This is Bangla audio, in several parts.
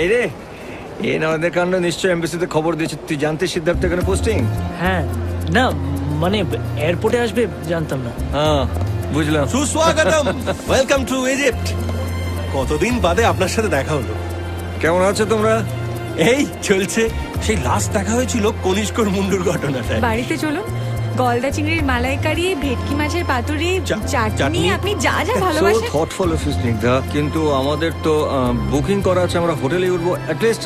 এই রে এই আমাদের কাণ্ড নিশ্চয় এমবিসিতে খবর দিয়েছে। তুই জানতে সিদ্ধার্থ এখানে পোস্টিং হ্যাঁ না মানে এয়ারপোর্টে আসবে জানতাম না। হ্যাঁ বুঝলাম। সুস্বাগতম। ওয়েলকাম টু ইজিপ্ট কতদিন বাদে আপনার সাথে দেখা হলো? কেমন আছো তোমরা? এই চলছে সেই লাস্ট দেখা হয়েছিল কনিষ্কর মুন্ডুর ঘটনাটায়। বাড়িতে চলুন গলদা চিংড়ির মালাইকারি ভেটকি মাছের পাতুরি চা- চাটনি চাটনি। আপনি যা যা সো ভালোবাসেন। থটফুল অফ স্নিগ্ধা কিন্তু আমাদের তো বুকিং করা আছে আমরা হোটেলে উঠবো অ্যাটলিস্ট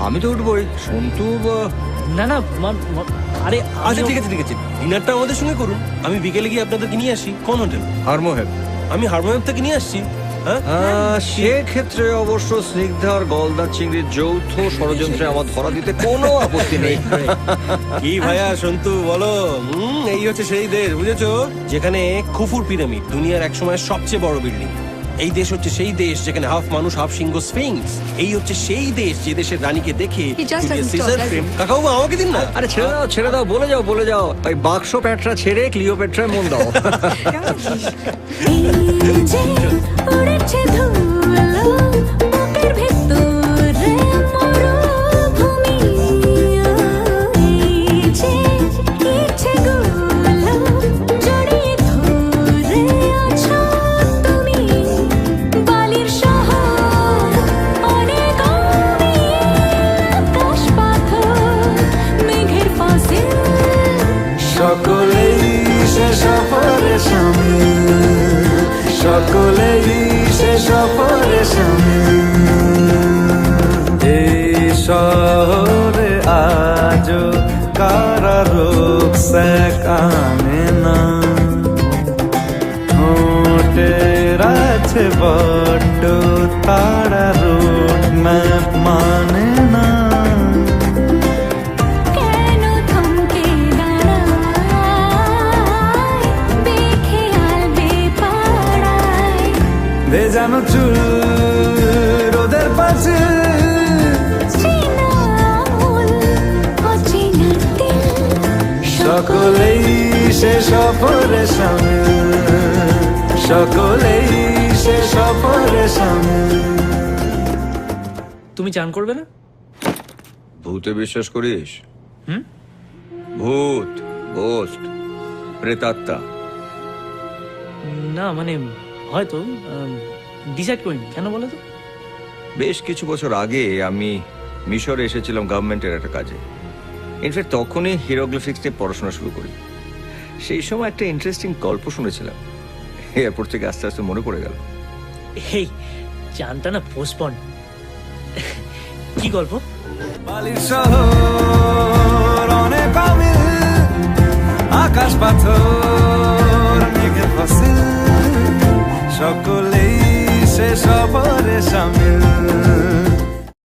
আমি তো উঠবোই। সন্তু বা- না না মা- মা- আরে আচ্ছা ঠিক আছে ঠিক আছে। ডিনারটা আমাদের সঙ্গে করুন। আমি বিকেলে গিয়ে আপনাদেরকে নিয়ে আসি। কোন হোটেল হারমোহেব আমি হারমোনিয়াম থেকে নিয়ে আসছি। সেক্ষেত্রে অবশ্য স্নিগ্ধা আর গলদা চিংড়ির যৌথ ষড়যন্ত্রে আমার ধরা দিতে কোনো আপত্তি নেই। কি ভাইয়া, সন্তু, বলো। এই হচ্ছে সেই দেশ, বুঝেছ? যেখানে খুফুর পিরামিড, দুনিয়ার একসময় সবচেয়ে বড় বিল্ডিং। এই দেশ হচ্ছে সেই দেশ যেখানে হাফ মানুষ হাফ সিংহ স্ফিংস এই হচ্ছে সেই দেশ যে দেশের রানীকে দেখে কাকাবু আমাকে দিন না। আরে ছেড়ে দাও ছেড়ে দাও বলে যাও বলে যাও। ওই বাক্স প্যাটরা ছেড়ে ক্লিও প্যাট্রায় মন দাও। সামিল সকলেই সে সফরে সামিল। এই শহরে আজ কারা রোগ আনে না। হোটের আছে বড্ড তারা ভেজানো চুল রোদের পাশে। সকলেই সে সফরে সামিল। সকলেই সে সফরে সামিল। তুমি চান করবে না? ভূতে বিশ্বাস করিস? ভূত গোস্ট প্রেতাত্মা। না মানে হয়তো ডিসাইড করিনি কেন বলো তো? বেশ কিছু বছর আগে আমি মিশরে এসেছিলাম গভর্নমেন্টের একটা কাজে। ইনফ্যাক্ট তখনই হিরোগ্লিফিক্স নিয়ে পড়াশোনা শুরু করি। সেই সময় একটা ইন্টারেস্টিং গল্প শুনেছিলাম। এয়ারপোর্ট থেকে আস্তে আস্তে মনে পড়ে গেল। এই চানটা না পোস্টপন কি গল্প? বালির শহর অনেক অমিল আকাশ পাথর মেঘের ফসিল সকলেই সে সফরে সামিল